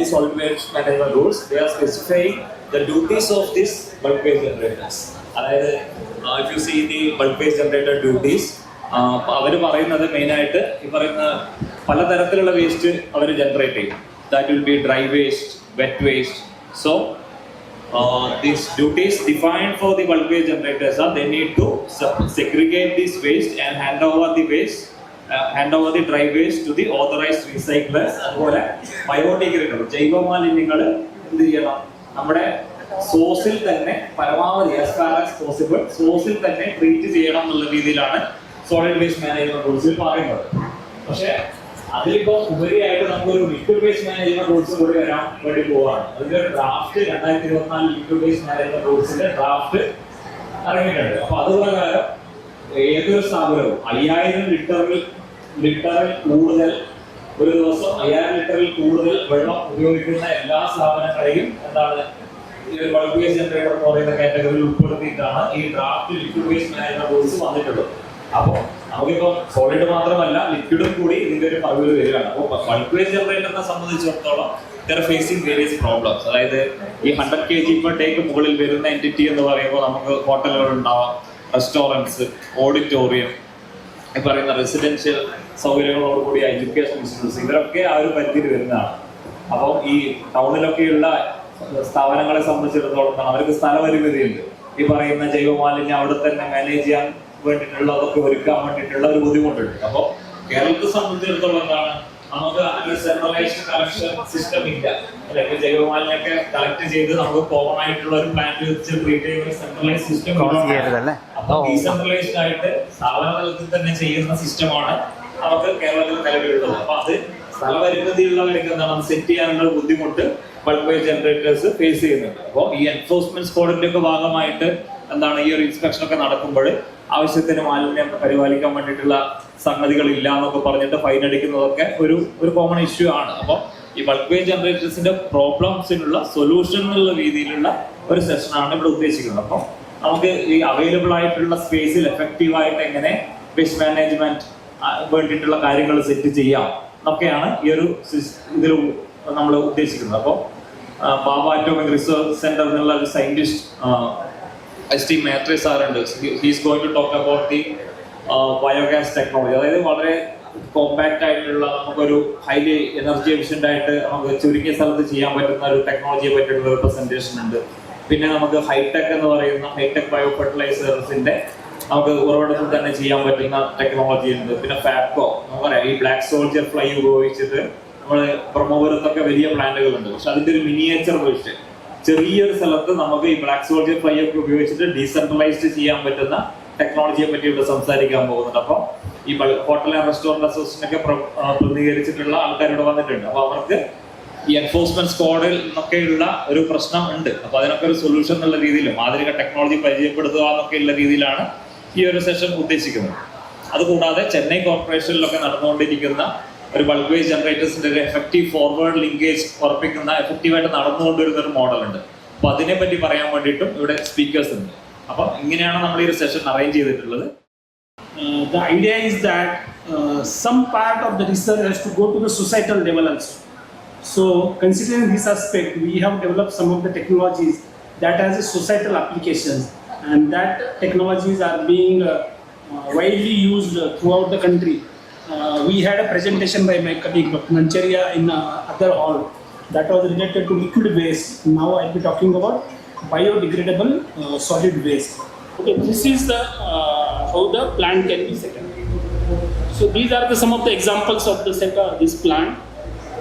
the solid waste management rules, they are specifying the duties of this bulk waste generators. അതായത് if you see the bulk waste generator duties അവർ പറയുന്നത് മെയിനായിട്ട് ഈ പറയുന്ന പലതരത്തിലുള്ള waste അവർ generate ചെയ്യും that will be dry waste wet waste so these duties defined for the bulk waste generators are they need to segregate this waste and hand over the waste uh, over the dry waste to the authorised recyclers അതുപോലെ biodegradable ജൈവ മാലിന്യങ്ങൾ എന്ത് ചെയ്യണം? നമ്മുടെ സോഴ്സിൽ തന്നെ പരമാവധി as far as possible സോഴ്സിൽ തന്നെ ട്രീറ്റ് ചെയ്യണം എന്നുള്ള രീതിയിലാണ് സോളിഡ് വേസ്റ്റ് മാനേജ്മെന്റ് റൂൾസിൽ പറയുന്നത്. പക്ഷേ അതിലിപ്പോ ഉപരിയായിട്ട് നമുക്കൊരു ലിക്വിഡ് വേസ്റ്റ് മാനേജ്മെന്റ് റൂൾസ് കൂടി വരാൻ വേണ്ടി പോവാണ്. അതിന്റെ ഡ്രാഫ്റ്റ് രണ്ടായിരത്തി ഇരുപത്തിനാല് ലിക്വിഡ് വേസ്റ്റ് മാനേജ്മെന്റ് റൂൾസിന്റെ ഡ്രാഫ്റ്റ് ഇറങ്ങിയിട്ടുണ്ട്. അപ്പൊ അത് പ്രകാരം ഏതൊരു സ്ഥാപനവും അയ്യായിരം ലിറ്ററിൽ ലിറ്ററിൽ കൂടുതൽ ഒരു ദിവസം അയ്യായിരം ലിറ്ററിൽ കൂടുതൽ വെള്ളം ഉപയോഗിക്കുന്ന എല്ലാ സ്ഥാപനങ്ങളെയും എന്താണ് ഒരു ബൾക്ക് വേസ്റ്റ് ജനറേറ്റർ എന്ന് പറയുന്ന കാറ്റഗറിയിൽ ഉൾപ്പെടുത്തിയിട്ടാണ് ഈ draft liquid waste management rules വന്നിട്ടുള്ളത്. അപ്പോൾ നമുക്കിപ്പോൾ സോളിഡ് മാത്രമല്ല ലിക്വിഡും കൂടി ഇതിന്റെ ഒരു പകുതി വരികയാണ്. അപ്പോൾ ബൾക്ക് വേസ്റ്റ് ജനറേറ്ററിനെ സംബന്ധിച്ചിടത്തോളം ദർ ഫേസിങ് വേരിയസ് പ്രോബ്ലംസ് അതായത് ഈ hundred K G per take മുകളിൽ വരുന്ന എന്റിറ്റി എന്ന് പറയുമ്പോൾ നമുക്ക് ഹോട്ടലുകൾ ഉണ്ടാവാം റെസ്റ്റോറന്റ്സ് ഓഡിറ്റോറിയം പറയുന്ന റെസിഡൻഷ്യൽ സൗകര്യങ്ങളോടുകൂടിയ എഡ്യൂക്കേഷൻ ഇൻസ്റ്റിറ്റ്യൂട്ട്സ് ഇവരൊക്കെ ആ ഒരു പരിധിയിൽ വരുന്നതാണ്. അപ്പോൾ ഈ ടൗണിലൊക്കെയുള്ള സ്ഥാപനങ്ങളെ സംബന്ധിച്ചിടത്തോളം അവർക്ക് സ്ഥലപരിമിതിയുണ്ട്. ഈ പറയുന്ന ജൈവമാലിന്യം അവിടെ തന്നെ മാനേജ് ചെയ്യാൻ വേണ്ടിയിട്ടുള്ള അതൊക്കെ ഒരുക്കാൻ വേണ്ടിയിട്ടുള്ള ഒരു ബുദ്ധിമുട്ടുണ്ട്. അപ്പോൾ കേരളത്തെ സംബന്ധിച്ചിടത്തോളം എന്താണ് നമുക്ക് ഒരു സെൻട്രലൈസ്ഡ് കളക്ഷൻ സിസ്റ്റം ഇല്ല. അല്ലെങ്കിൽ ജൈവമാലിന്യൊക്കെ കളക്ട് ചെയ്ത് നമുക്ക് കോമൺ ആയിട്ടുള്ള ഒരു പ്ലാന്റ് വെച്ച് ട്രീറ്റ് ചെയ്യുന്ന സെൻട്രലൈസ് സിസ്റ്റം ഡീസെൻട്രലൈസ്ഡ് ആയിട്ട് സ്ഥാപന തലത്തിൽ തന്നെ ചെയ്യുന്ന സിസ്റ്റമാണ് അവർക്ക് കേരളത്തിൽ നിലവിലുള്ളത്. അപ്പൊ അത് സ്ഥലപരിമിതിയുള്ളവർക്ക് എന്താണ്? സെറ്റ് ചെയ്യാനുള്ള ബുദ്ധിമുട്ട് ബൾക്ക് വേസ്റ്റ് ജനറേറ്റേഴ്സ് ഫേസ് ചെയ്യുന്നുണ്ട്. അപ്പോൾ ഈ എൻഫോഴ്സ്മെന്റ് സ്ക്വാഡിന്റെ ഒക്കെ ഭാഗമായിട്ട് എന്താണ്? ഈ ഒരു ഇൻസ്പെക്ഷൻ ഒക്കെ നടക്കുമ്പോൾ ആവശ്യത്തിന് മാലിന്യം പരിപാലിക്കാൻ വേണ്ടിയിട്ടുള്ള സംഗതികൾ ഇല്ല എന്നൊക്കെ പറഞ്ഞിട്ട് ഫൈൻ അടിക്കുന്നതൊക്കെ ഒരു ഒരു കോമൺ ഇഷ്യൂ ആണ്. അപ്പോൾ ഈ ബൾക്ക് വേസ്റ്റ് ജനറേറ്റേഴ്സിന്റെ പ്രോബ്ലംസിനുള്ള സൊല്യൂഷൻ എന്നുള്ള രീതിയിലുള്ള ഒരു സെഷനാണ് ഇവിടെ ഉദ്ദേശിക്കുന്നത്. അപ്പോൾ നമുക്ക് ഈ അവൈലബിൾ ആയിട്ടുള്ള സ്പേസിൽ എഫക്റ്റീവ് ആയിട്ട് എങ്ങനെ വേസ്റ്റ് മാനേജ്മെന്റ് വേണ്ടിയിട്ടുള്ള കാര്യങ്ങൾ സെറ്റ് ചെയ്യാം എന്നൊക്കെയാണ് ഈ ഒരു ഇതിൽ നമ്മൾ ഉദ്ദേശിക്കുന്നത്. അപ്പോൾ ബാബ അറ്റോമിക് റിസർച്ച് സെന്റർ എന്നുള്ള ഒരു സയന്റിസ്റ്റ് എസ് ടി മാട്രി സാറുണ്ട്. He's going to talk about the biogas technology അതായത് വളരെ കോമ്പാക്റ്റ് ആയിട്ടുള്ള നമുക്കൊരു ഹൈലി എനർജി എഫിഷ്യന്റ് ആയിട്ട് നമുക്ക് ചുരുങ്ങിയ സ്ഥലത്ത് ചെയ്യാൻ പറ്റുന്ന ഒരു ടെക്നോളജിയെ പറ്റിയിട്ടുള്ള ഒരു പ്രസന്റേഷൻ ഉണ്ട്. പിന്നെ നമുക്ക് ഹൈടെക് എന്ന് പറയുന്ന ഹൈടെക് ബയോ ഫെർട്ടിലൈസേഴ്സിന്റെ നമുക്ക് ഉറവിടത്തിൽ തന്നെ ചെയ്യാൻ പറ്റുന്ന ടെക്നോളജി ഉണ്ട്. പിന്നെ ഫാപ്കോ നമുക്കറിയാം ഈ ബ്ലാക്ക് സോൾജർ ഫ്ലൈ ഉപയോഗിച്ചിട്ട് നമ്മൾ ബ്രഹ്മപുരത്തൊക്കെ വലിയ പ്ലാന്റുകൾ ഉണ്ട് പക്ഷെ അതിന്റെ ഒരു മിനിയേച്ചർ വേർഷൻ ചെറിയൊരു സ്ഥലത്ത് നമുക്ക് ഈ ബ്ലാക്ക് സോൾജർ ഫ്ലൈ ഒക്കെ ഉപയോഗിച്ചിട്ട് ഡീസെൻട്രലൈസ്ഡ് ചെയ്യാൻ പറ്റുന്ന ടെക്നോളജിയെ പറ്റി ഇവിടെ സംസാരിക്കാൻ പോകുന്നുണ്ട്. അപ്പോൾ ഈ ഹോട്ടൽ ആൻഡ് ഒക്കെ പ്ര- പ്രതിനിധീകരിച്ചിട്ടുള്ള ആൾക്കാർ ഇവിടെ വന്നിട്ടുണ്ട്. അപ്പൊ അവർക്ക് ഈ എൻഫോഴ്സ്മെന്റ് സ്ക്വാഡിൽ നിന്നൊക്കെയുള്ള ഒരു പ്രശ്നം ഉണ്ട്. അപ്പൊ അതിനൊക്കെ ഒരു സൊല്യൂഷൻ എന്നുള്ള രീതിയിൽ ആധുനിക ടെക്നോളജി പരിചയപ്പെടുത്തുക എന്നൊക്കെയുള്ള രീതിയിലാണ് ഈ ഒരു സെഷൻ ഉദ്ദേശിക്കുന്നത്. അതുകൂടാതെ ചെന്നൈ കോർപ്പറേഷനിലൊക്കെ നടന്നുകൊണ്ടിരിക്കുന്ന ഒരു ബൾക്ക് വേസ്റ്റ് ജനറേറ്റേഴ്സിന്റെ ഒരു എഫക്റ്റീവ് ഫോർവേഡ് ലിങ്കേജ് ഉറപ്പിക്കുന്ന എഫക്റ്റീവായിട്ട് നടന്നുകൊണ്ടിരുന്ന ഒരു മോഡൽ ഉണ്ട് അപ്പൊ അതിനെ പറ്റി പറയാൻ വേണ്ടിയിട്ടും ഇവിടെ സ്പീക്കേഴ്സ് ഉണ്ട്. അപ്പൊ ഇങ്ങനെയാണ് നമ്മൾ ഈ ഒരു സെഷൻ അറേഞ്ച് ചെയ്തിട്ടുള്ളത്. The idea is that some part of the research to go to go societal level also. So, considering this aspect, we have developed some of the technologies that has a societal applications, and that technologies are being uh, uh, widely used throughout the country. Uh, we had a presentation by my colleague Dr. Nancharia in uh, other hall that was related to liquid waste. Now I'll be talking about biodegradable uh, solid waste. Okay, this is the uh, how the plant can be set up. So these are the some of the examples of the set this plant.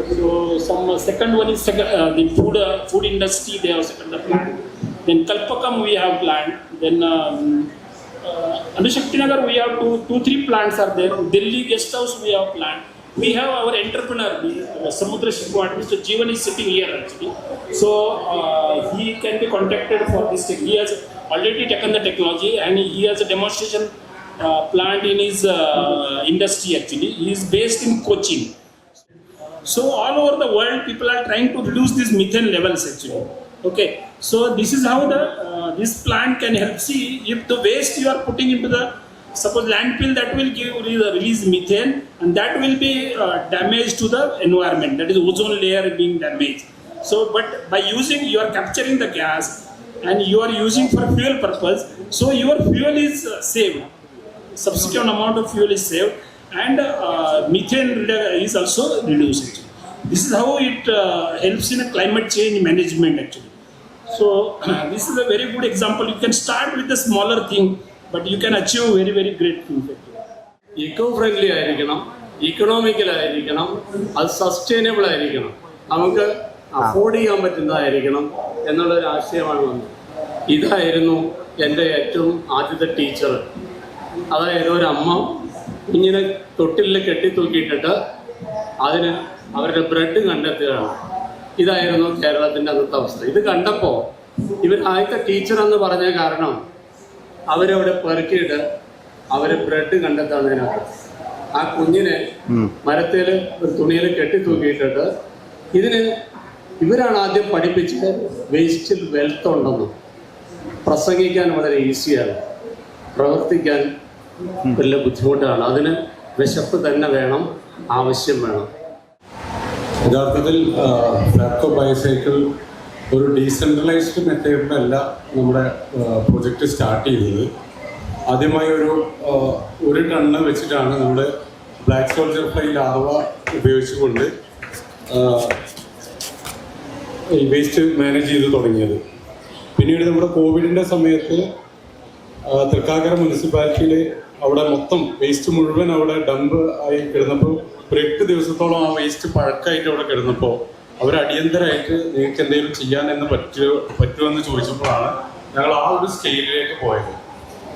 So some uh, second one is second, uh, the food uh, food industry they have the plant. Then Kalpakam we have plant. Then um, Shaktinagar we have two two three plants are there. Delhi guest house we have plant. We have our entrepreneur, uh, Samudra Shipwat, Mr. Jeevan is sitting here actually. So uh, he can be contacted for this. He has already taken the technology and he has a demonstration uh, plant in his uh, industry actually. He is based in Cochin. So all over the world, people are trying to reduce these methane levels actually. Okay, so this is how the uh, this plant can help. See, if the waste you are putting into the suppose landfill that will give release methane and that will be uh, damage to the environment. That is ozone layer being damaged. So but by using you are capturing the gas and you are using for fuel purpose so your fuel is uh, saved. Subsequent amount of fuel is saved and uh, methane is also reduced this is how it uh, helps in a climate change management actually so this is a very good example. You can start with a smaller thing, but you can achieve very very great things. actually. Eco friendly ആയിരിക്കണം economical ആയിരിക്കണം അത് sustainable ആയിരിക്കണം നമുക്ക് afford ചെയ്യാൻ പറ്റുന്നതായിരിക്കണം എന്നുള്ളൊരു ആശയമാണ് വന്നത് ഇതായിരുന്നു എന്റെ ഏറ്റവും ആദ്യത്തെ ടീച്ചർ അതായത് ഒരു അമ്മ കുഞ്ഞിനെ തൊട്ടിലിൽ കെട്ടിത്തൂക്കിയിട്ടിട്ട് അതിന് അവരുടെ ബ്രെഡ് കണ്ടെത്തുകയാണ്. ഇതായിരുന്നു കേരളത്തിന്റെ അന്നത്തെ അവസ്ഥ. ഇത് കണ്ടപ്പോൾ ഇവർ ആദ്യത്തെ ടീച്ചർ എന്ന് പറഞ്ഞ കാരണം അവരവിടെ പെറുക്കിയിട്ട് അവർ ബ്രെഡ് കണ്ടെത്താണ് ഇതിനകത്ത് ആ കുഞ്ഞിനെ മരത്തിൽ ഒരു തുണിയിൽ കെട്ടിത്തൂക്കിയിട്ടിട്ട് ഇതിന് ഇവരാണ് ആദ്യം പഠിപ്പിച്ചത് വേസ്റ്റിൽ വെൽത്ത് ഉണ്ടെന്ന്. പ്രസംഗിക്കാൻ വളരെ ഈസിയാണ് പ്രവർത്തിക്കാൻ വലിയ ബുദ്ധിമുട്ടാണ്. അതിന് വിശപ്പ് തന്നെ വേണം. ആവശ്യം വേണം. യഥാർത്ഥത്തിൽ ഫ്ലാപ്കോ ബയോസൈക്കിൾ ഒരു ഡീസെൻട്രലൈസ്ഡ് മെത്തേഡിലല്ല നമ്മുടെ പ്രൊജക്റ്റ് സ്റ്റാർട്ട് ചെയ്തത്. ആദ്യമായി ഒരു ഒരു ടണ്ണ് വെച്ചിട്ടാണ് നമ്മൾ ബ്ലാക്ക് സോൾജർ ഫ്ലൈ ലാർവ ഉപയോഗിച്ചുകൊണ്ട് ഈ വേസ്റ്റ് മാനേജ് ചെയ്ത് തുടങ്ങിയത്. പിന്നീട് നമ്മുടെ കോവിഡിന്റെ സമയത്ത് തൃക്കാക്കര മുനിസിപ്പാലിറ്റിയിൽ അവിടെ മൊത്തം വേസ്റ്റ് മുഴുവൻ അവിടെ ഡംപ് ആയി കിടന്നപ്പോൾ ഒരു എട്ട് ദിവസത്തോളം ആ വേസ്റ്റ് പഴക്കായിട്ട് അവിടെ കിടന്നപ്പോൾ അവർ അടിയന്തരമായിട്ട് നിങ്ങൾക്ക് എന്തെങ്കിലും ചെയ്യാൻ എന്ന് പറ്റുമോ പറ്റുമെന്ന് ചോദിച്ചപ്പോഴാണ് ഞങ്ങൾ ആ ഒരു സ്കെയിലിലേക്ക് പോയത്.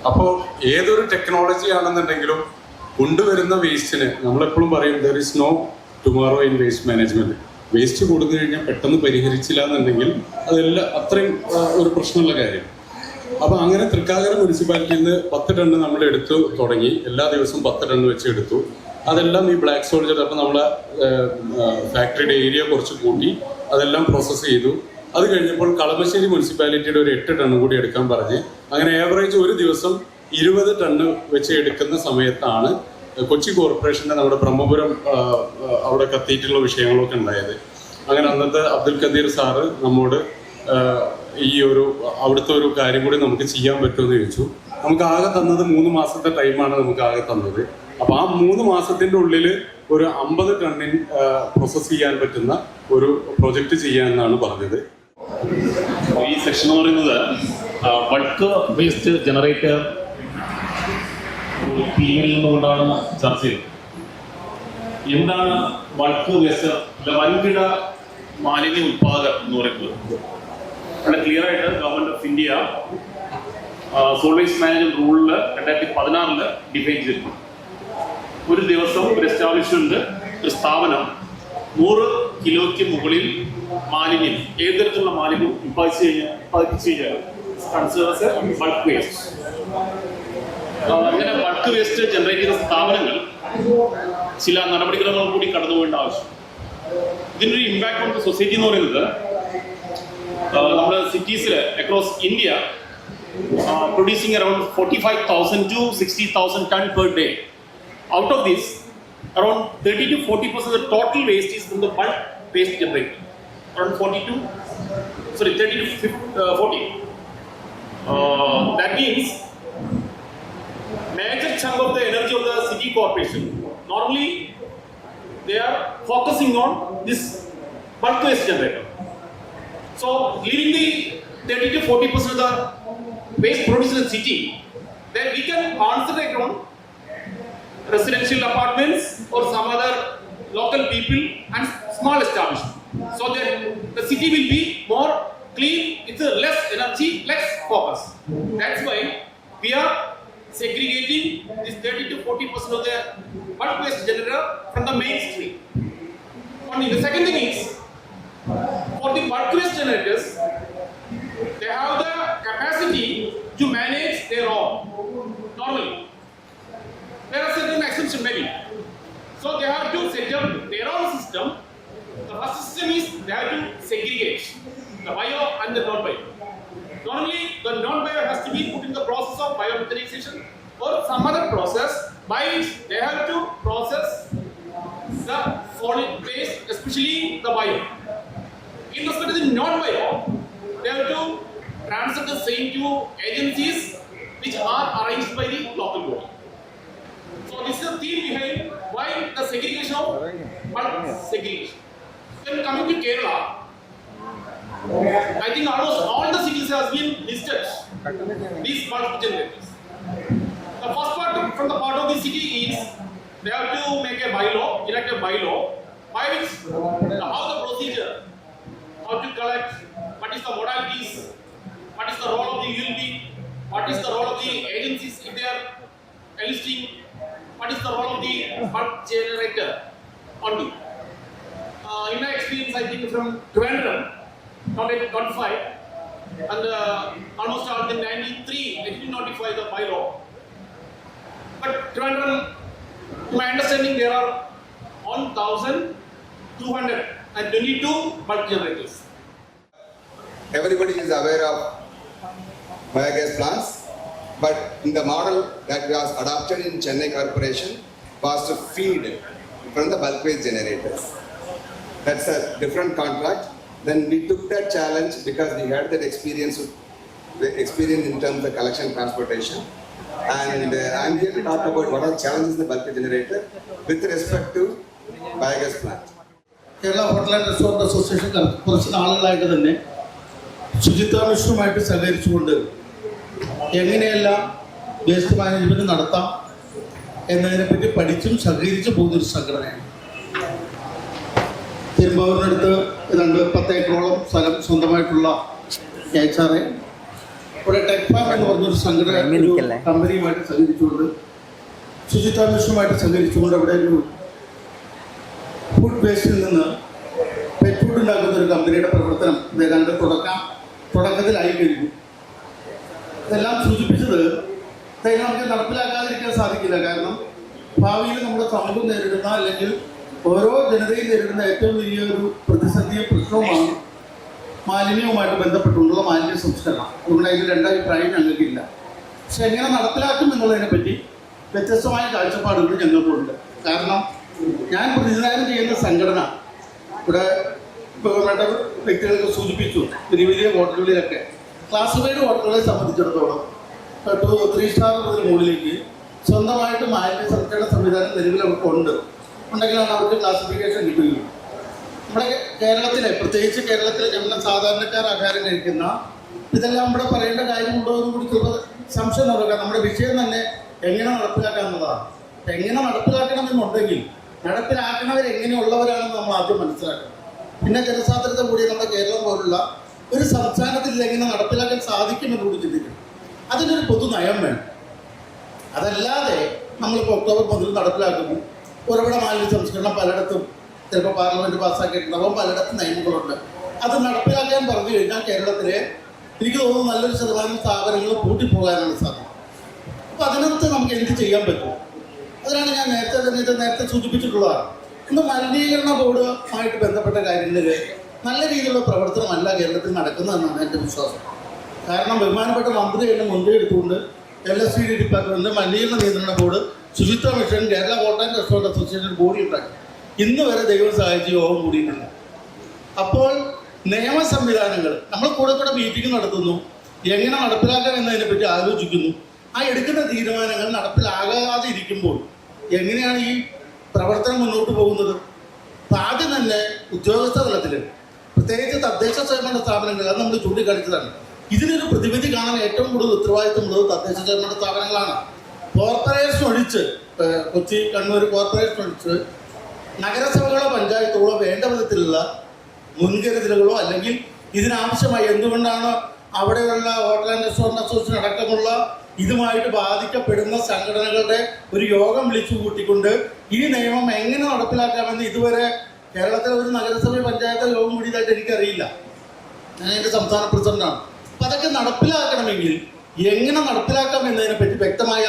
അപ്പോൾ ഏതൊരു ടെക്നോളജി ആണെന്നുണ്ടെങ്കിലും കൊണ്ടുവരുന്ന വേസ്റ്റിന് നമ്മളെപ്പോഴും പറയും there is no tomorrow in waste management waste കൊടുത്തു കഴിഞ്ഞാൽ പെട്ടെന്ന് പരിഹരിച്ചില്ല എന്നുണ്ടെങ്കിൽ അതെല്ലാം അത്രയും ഒരു പ്രശ്നമുള്ള കാര്യം. അപ്പൊ അങ്ങനെ തൃക്കാക്കര മുനിസിപ്പാലിറ്റിയിൽ നിന്ന് പത്ത് ടണ്ണ് നമ്മൾ എടുത്തു തുടങ്ങി. എല്ലാ ദിവസവും പത്ത് ടണ്ണ് വെച്ച് എടുത്തു അതെല്ലാം ഈ ബ്ലാക്ക് സോൾജർ അപ്പം നമ്മളെ ഫാക്ടറിയുടെ ഏരിയ കുറച്ച് കൂട്ടി അതെല്ലാം പ്രോസസ്സ് ചെയ്തു. അത് കഴിഞ്ഞപ്പോൾ കളമശ്ശേരി മുനിസിപ്പാലിറ്റിയുടെ ഒരു എട്ട് ടണ്ണ് കൂടി എടുക്കാൻ പറഞ്ഞ്. അങ്ങനെ ഏവറേജ് ഒരു ദിവസം ഇരുപത് ടണ്ണ് വെച്ച് എടുക്കുന്ന സമയത്താണ് കൊച്ചി കോർപ്പറേഷന്റെ നമ്മുടെ ബ്രഹ്മപുരം അവിടെ കത്തിയിട്ടുള്ള വിഷയങ്ങളൊക്കെ ഉണ്ടായത്. അങ്ങനെ അന്നത്തെ അബ്ദുൽ ഖദീർ സാറ് നമ്മോട് ഈ ഒരു അവിടുത്തെ ഒരു കാര്യം കൂടി നമുക്ക് ചെയ്യാൻ പറ്റുമെന്ന് ചോദിച്ചു. നമുക്ക് ആകെ തന്നത് മൂന്ന് മാസത്തെ ടൈമാണ് നമുക്ക് ആകെ തന്നത്. അപ്പൊ ആ മൂന്ന് മാസത്തിന്റെ ഉള്ളിൽ ഒരു അമ്പത് ടണ്ണിൻ പ്രോസസ് ചെയ്യാൻ പറ്റുന്ന ഒരു പ്രൊജക്ട് ചെയ്യാമെന്നാണ് പറഞ്ഞത്. ഈ സെക്ഷൻ എന്ന് പറയുന്നത് ബൾക്ക് വേസ്റ്റ് ജനറേറ്റർ ടീമിൽ നിന്നുകൊണ്ടാണ് ചർച്ച ചെയ്തത്. എന്താണ് ബൾക്ക് വേസ്റ്റ് വൻകിട മാലിന്യ ഉത്പാദകർ എന്ന് പറയുന്നത്? വളരെ ക്ലിയർ ആയിട്ട് government of India solid waste management റൂളിൽ രണ്ടായിരത്തി പതിനാറിൽ ഡിഫൈൻ ചെയ്തിട്ടുണ്ട്. ഒരു ദിവസം ഒരു എസ്റ്റാബ്ലിഷ്മെന്റ് ഒരു സ്ഥാപനം നൂറ് കിലോയ്ക്ക് മുകളിൽ മാലിന്യം ഏത് തരത്തിലുള്ള മാലിന്യം ഉത്പാദിച്ചു കഴിഞ്ഞാൽ ഉത്പാദിപ്പിച്ചു കഴിഞ്ഞാൽ ബൾക്ക് വേസ്റ്റ് അങ്ങനെ ബൾക്ക് വേസ്റ്റ് ജനറേറ്റ് ചെയ്യുന്ന സ്ഥാപനങ്ങൾ ചില നടപടിക്രമങ്ങൾ കൂടി കടന്നു പോകേണ്ട ആവശ്യം. ഇതിന്റെ ഒരു ഇമ്പാക്ട് ഓൺ സൊസൈറ്റി എന്ന് പറയുന്നത് നമ്മുടെ സിറ്റീസിൽ across India producing around forty five thousand to sixty thousand ton per day out of this, around 30 to 40 percent of the total waste is from the bulk waste generated. Around 42, sorry, 30 to 50, uh, 40. Uh, that means major chunk of the energy of the city corporation. Normally, they are focusing on this bulk waste generator. So, leaving the 30 to 40 percent of the waste produced in the city, then we can concentrate on residential apartments or some other local people and small establishment. So that the city will be more clean, it's less energy, less focus. That's why we are segregating this 30 to 40 percent of the bulk waste generator from the mainstream. Only the second thing is for the bulk waste generators, they have the capacity to manage their own normally there are certain exceptions maybe. So they have to set up their own system. The first system is they have to segregate the bio and the non-bio. Normally, the non-bio has to be put in the process of biomethanization or some other process by which they have to process the solid waste, especially the bio. In respect to the non-bio, they have to transfer the same to agencies which are arranged by the local body. So this is the theme behind why the segregation of bulk segregation. Then coming to Kerala, I think almost all the cities has been listed these bulk generators. The first part from the part of the city is they have to make a bylaw, elect a bylaw, by which how the procedure, how to collect, what is the modalities, what is the role of the ULB, what is the role of the agencies if they are enlisting, what is the role of the bulk generator only. Uh, in my experience, I think from Trivandrum, not and uh, almost all the 93, they did notify the bylaw. But Trivandrum, to my understanding, there are 1,222 bulk generators. everybody is aware of biogas plants, but the model that was adopted in Chennai Corporation was to feed from the bulk waste generators. That's a different contract. Then we took that challenge because we had that experience, experience in terms of collection transportation. And uh, I'm here to talk about what are the challenges in the bulk generator with respect to biogas plant. Kerala hotel and restaurant association കുറച്ച് നാളുകളായിട്ട് തന്നെ ശുചിത്വ മിഷനുമായിട്ട് സഹകരിച്ചുകൊണ്ട് എങ്ങനെയെല്ലാം waste management നടത്താം എന്നതിനെപ്പറ്റി പഠിച്ചും സഹകരിച്ചും പോകുന്നൊരു സംഘടനയാണ്. തിരുമ്പാവൂരിനടുത്ത് രണ്ട് പത്ത് ഏക്കറോളം സ്ഥലം സ്വന്തമായിട്ടുള്ള എച്ച് ആർ എ ഇവിടെ ടെക് ഫാം എന്ന് പറഞ്ഞൊരു സംഘടന കമ്പനിയുമായിട്ട് സഹകരിച്ചുകൊണ്ട് ശുചിത്വ മിഷനുമായിട്ട് സഹകരിച്ചുകൊണ്ട് അവിടെ ഒരു ഫുഡ് വേസ്റ്റിൽ നിന്ന് പെറ്റ് ഫുഡ് ഉണ്ടാക്കുന്ന ഒരു കമ്പനിയുടെ പ്രവർത്തനം ഏതാണ്ട് തുടക്കം തുടക്കത്തിലായി കഴിഞ്ഞു. ഇതെല്ലാം സൂചിപ്പിച്ചത് ഇതെല്ലാം നമുക്ക് നടപ്പിലാക്കാതിരിക്കാൻ സാധിക്കില്ല. കാരണം ഭാവിയിൽ നമ്മുടെ സമൂഹം നേരിടുന്ന അല്ലെങ്കിൽ ഓരോ ജനതയും നേരിടുന്ന ഏറ്റവും വലിയ ഒരു പ്രതിസന്ധിയും പ്രശ്നവുമാണ് മാലിന്യവുമായിട്ട് ബന്ധപ്പെട്ടുള്ള മാലിന്യ സംസ്കരണം. അതുകൊണ്ട് അതിന്റെ രണ്ടഭിപ്രായം ഞങ്ങൾക്കില്ല. പക്ഷെ എങ്ങനെ നടപ്പിലാക്കും എന്നുള്ളതിനെ പറ്റി വ്യത്യസ്തമായ കാഴ്ചപ്പാടുകൾ ഞങ്ങൾക്കുണ്ട്. കാരണം ഞാൻ പ്രതിനിധാനം ചെയ്യുന്ന സംഘടന ഇവിടെ ഇപ്പോൾ വേണ്ട വ്യക്തികളൊക്കെ സൂചിപ്പിച്ചു. വലിയ വലിയ ഹോട്ടലുകളിലൊക്കെ. ക്ലാസിഫൈഡ് ഹോട്ടലുകളെ സംബന്ധിച്ചിടത്തോളം ടു ത്രീ സ്റ്റാർ മുതൽ മുകളിലേക്ക് സ്വന്തമായിട്ട് മാലിന്യ സംസ്കരണ സംവിധാനം നിലവിൽ അവർക്ക് ഉണ്ട്. ഉണ്ടെങ്കിലാണ് അവർക്ക് ക്ലാസിഫിക്കേഷൻ കിട്ടുകയുള്ളൂ നമ്മുടെ കേരളത്തിലെ പ്രത്യേകിച്ച് കേരളത്തിലെ നമ്മുടെ സാധാരണക്കാർ ആഹാരം കഴിക്കുന്ന ഇതെല്ലാം ഇവിടെ പറയേണ്ട കാര്യമുണ്ടോ എന്ന് കൂടി ചിലപ്പോൾ സംശയം നടക്കുക നമ്മുടെ വിഷയം തന്നെ എങ്ങനെ നടപ്പിലാക്കാം എങ്ങനെ എങ്ങനെ നടപ്പിലാക്കണമെന്നുണ്ടെങ്കിൽ നടപ്പിലാക്കണവർ എങ്ങനെയുള്ളവരാണെന്ന് നമ്മൾ ആദ്യം മനസ്സിലാക്കണം. പിന്നെ ജനസാന്ദ്രത കൂടിയ നമ്മുടെ കേരളം പോലുള്ള ഒരു സംസ്ഥാനത്തിൽ എങ്ങനെ നടപ്പിലാക്കാൻ സാധിക്കുമെന്ന് കൂടി ചിന്തിക്കണം. അതിനൊരു പൊതു നയം വേണം. അതല്ലാതെ നമ്മളിപ്പോൾ ഒക്ടോബർ മുതൽ നടപ്പിലാക്കുന്നു. ഉറവിട മാലിന്യ സംസ്കരണം പലയിടത്തും ചിലപ്പോൾ പാർലമെന്റ് പാസ്സാക്കിയിട്ടുണ്ടാവും പലയിടത്തും നിയമങ്ങളുണ്ട് അത് നടപ്പിലാക്കാൻ പറഞ്ഞു കഴിഞ്ഞാൽ കേരളത്തിലെ എനിക്ക് തോന്നുന്നു നല്ലൊരു ശതമാനം സ്ഥാപനങ്ങൾ പൂട്ടിപ്പോകാനാണ് സാധ്യത. അപ്പോൾ അതിനകത്ത് നമുക്ക് എന്ത് ചെയ്യാൻ പറ്റും? അതിനാണ് ഞാൻ നേരത്തെ തന്നെ നേരത്തെ സൂചിപ്പിച്ചിട്ടുള്ളതാണ്. ഇന്ന് മലിനീകരണ ബോർഡുമായിട്ട് ബന്ധപ്പെട്ട കാര്യങ്ങളിൽ നല്ല രീതിയിലുള്ള പ്രവർത്തനമല്ല കേരളത്തിൽ നടക്കുന്നതെന്നാണ് എന്റെ വിശ്വാസം. കാരണം ബഹുമാനപ്പെട്ട മന്ത്രി എന്നെ മുൻകൈ എടുത്തുകൊണ്ട് L S C D department മലിനീകരണ നിയന്ത്രണ ബോർഡ് ശുചിത്വ mission Kerala hotel restaurant association body ഉണ്ടാക്കി. ഇന്ന് വരെ ദൈവം സഹായിച്ച് യോഗം കൂടിയിട്ടില്ല അപ്പോൾ നിയമ സംവിധാനങ്ങൾ നമ്മൾ കൂടെ കൂടെ മീറ്റിംഗ് നടത്തുന്നു. എങ്ങനെ നടപ്പിലാക്കാം എന്നതിനെപ്പറ്റി ആലോചിക്കുന്നു. ആ എടുക്കുന്ന തീരുമാനങ്ങൾ നടപ്പിലാകാതെ ഇരിക്കുമ്പോൾ എങ്ങനെയാണ് ഈ പ്രവർത്തനം മുന്നോട്ട് പോകുന്നത്? അപ്പം ആദ്യം തന്നെ ഉദ്യോഗസ്ഥ തലത്തിൽ പ്രത്യേകിച്ച് തദ്ദേശ സ്വയംഭരണ സ്ഥാപനങ്ങൾ അത് നമ്മൾ ചൂണ്ടിക്കാണിച്ചതാണ്. ഇതിനൊരു പ്രതിവിധി കാണാൻ ഏറ്റവും കൂടുതൽ ഉത്തരവാദിത്തമുള്ളത് തദ്ദേശ സ്വയംഭരണ സ്ഥാപനങ്ങളാണ്. കോർപ്പറേഷൻ ഒഴിച്ച് കൊച്ചി കണ്ണൂർ കോർപ്പറേഷൻ ഒഴിച്ച് നഗരസഭകളോ പഞ്ചായത്തുകളോ വേണ്ട വിധത്തിലുള്ള മുൻകരുതലുകളോ അല്ലെങ്കിൽ ഇതിനാവശ്യമായി എന്തുകൊണ്ടാണ് അവിടെയുള്ള ഹോട്ടൽ ആൻഡ് റെസ്റ്റോറന്റ് അസോസിയേഷൻ അടക്കമുള്ള ഇതുമായിട്ട് ബാധിക്കപ്പെടുന്ന സംഘടനകളുടെ ഒരു യോഗം വിളിച്ചു കൂട്ടിക്കൊണ്ട് ഈ നിയമം എങ്ങനെ നടപ്പിലാക്കാമെന്ന് ഇതുവരെ കേരളത്തിലെ ഒരു നഗരസഭ പഞ്ചായത്ത് യോഗം കൂടിയതായിട്ട് എനിക്കറിയില്ല. ഞാൻ എന്റെ സംസ്ഥാന പ്രസിഡന്റാണ്. അപ്പൊ അതൊക്കെ നടപ്പിലാക്കണമെങ്കിൽ എങ്ങനെ നടപ്പിലാക്കാം എന്നതിനെ പറ്റി വ്യക്തമായ